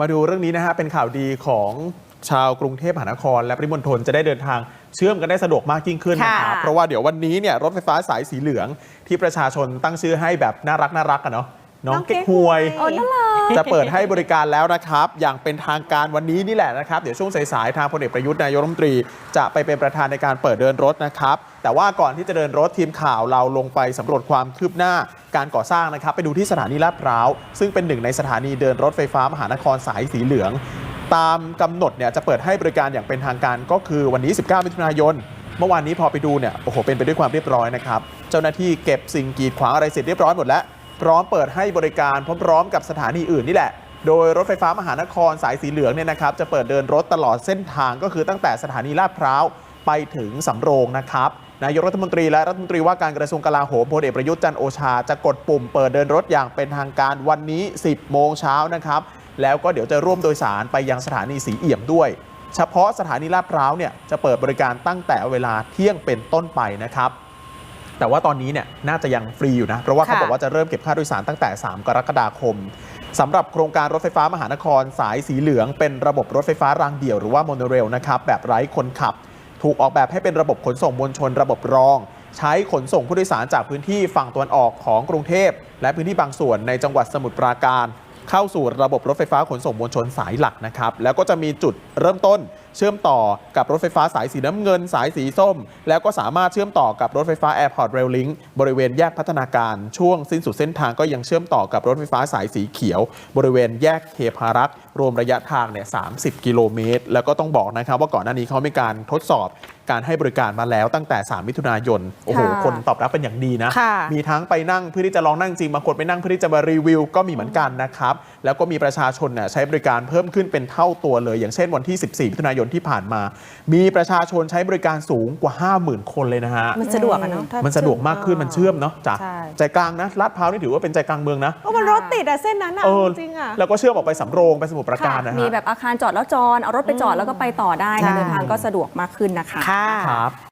มาดูเรื่องนี้นะฮะเป็นข่าวดีของชาวกรุงเทพมหานคร และปริมณฑลจะได้เดินทางเชื่อมกันได้สะดวกมากยิ่งขึ้นนะครับค่ะเพราะว่าเดี๋ยววันนี้เนี่ยรถไฟฟ้าสายสีเหลืองที่ประชาชนตั้งชื่อให้แบบน่ารักน่ารักกันเนาะ น้องเก๊กฮวยโอ้น่ารัก จะเปิดให้บริการแล้วนะครับ อย่างเป็นทางการวันนี้นี่แหละนะครับ เดี๋ยวช่วงสายๆ ทางพลเอกประยุทธ์นายกรัฐมนตรี จะไปเป็นประธานในการเปิดเดินรถนะครับ แต่ว่าก่อนที่จะเดินรถทีมข่าวเราลงไปสำรวจความคืบหน้าการก่อสร้างนะครับ ไปดูที่สถานีลาดพร้าว ซึ่งเป็นหนึ่งในสถานีเดินรถไฟฟ้ามหานครสายสีเหลือง ตามกำหนดเนี่ยจะเปิดให้บริการอย่างเป็นทางการก็คือวันนี้ 19 มิถุนายน เมื่อวานนี้พอไปดูเนี่ยโอ้โหเป็นไปด้วยความเรียบร้อยนะครับเจ้าหน้าที่เก็บสิ่งกีดขวางอะไรเสร็จเรียบร้อยหมดแล้ว พร้อมเปิดให้บริการพร้อมๆกับสถานีอื่นนี่แหละ โดยรถไฟฟ้ามหานครสายสีเหลืองเนี่ยนะครับจะเปิดเดินรถตลอดเส้นทางก็คือตั้งแต่สถานีลาดพร้าวไปถึงสำโรงนะครับนายกรัฐมนตรีและรัฐมนตรีว่าการกระทรวงกลาโหมพลเอกประยุทธ์จันโอชาจะกดปุ่มเปิดเดินรถอย่างเป็นทางการวันนี้ 10 โมงเช้านะครับ แล้วก็เดี๋ยวจะร่วมโดยสารไปยังสถานีสีเอี่ยมด้วย เฉพาะสถานีลาดพร้าวเนี่ยจะเปิดบริการตั้งแต่เวลาเที่ยงเป็นต้นไปนะครับ แต่ว่าตอนนี้เนี่ยน่าจะยังฟรีอยู่นะ เพราะว่าเขาค่ะบอกว่าจะเริ่มเก็บค่าโดยสารตั้งแต่ 3 กรกฎาคมสำหรับโครงการรถไฟฟ้ามหานครสายสีเหลือง เป็นระบบรถไฟฟ้ารางเดี่ยวหรือว่าโมโนเรลนะครับแบบไร้คนขับ ถูกออกแบบให้เป็นระบบขนส่งมวลชน ระบบรอง ใช้ขนส่งผู้โดยสารจากพื้นที่ฝั่งตะวันออกของกรุงเทพ และพื้นที่บางส่วนในจังหวัดสมุทรปราการ เข้าสู่ระบบรถไฟฟ้าขนส่งมวลชนสายหลักนะครับแล้วก็จะมีจุดเริ่มต้นเชื่อมต่อกับรถไฟฟ้าสายสีน้ำเงิน สายสีส้ม แล้วก็สามารถเชื่อมต่อกับรถไฟฟ้า Airport Rail Link บริเวณแยกพัฒนาการช่วงสิ้นสุดเส้นทางก็ยังเชื่อมต่อกับรถไฟฟ้าสายสีเขียว บริเวณแยกเทพารักษ์รวมระยะทางเนี่ย30 กิโลเมตร แล้วก็ต้องบอกนะครับว่าก่อนหน้านี้เขามีการทดสอบการให้บริการมาแล้วตั้งแต่ 3 มิถุนายน โอ้โหค่ะคนตอบรับเป็นอย่างดีนะค่ะมีทั้งไปนั่งเพื่อที่จะลองนั่งจริง บางคนไปนั่งเพื่อที่จะมารีวิว ก็มีเหมือนกันนะครับ แล้วก็มีประชาชนเนี่ยใช้บริการเพิ่มขึ้นเป็นเท่าตัวเลย อย่างเช่นวันที่ 14 มิถุนายนที่ผ่านมา มีประชาชนใช้บริการสูงกว่า 50,000 คนเลยนะฮะ มันสะดวกอะเนาะถ้ามันสะดวกมากขึ้นมันเชื่อมเนาะจากใช่ ใจกลางนะลาดพร้าวนี่ถือว่าเป็นใจกลางเมืองนะโอ้มันรถติดอะเส้นนั้นอะเออจริงๆอะ แล้วก็เชื่อมออกไปสำโรงไปสมุทรปราการนะฮะ มีแบบอาคารจอดแล้วจอดเอารถไปจอดแล้วก็ไปต่อได้ค่ะการเดินทางก็สะดวกมากขึ้นนะคะ ค่ะ ครับ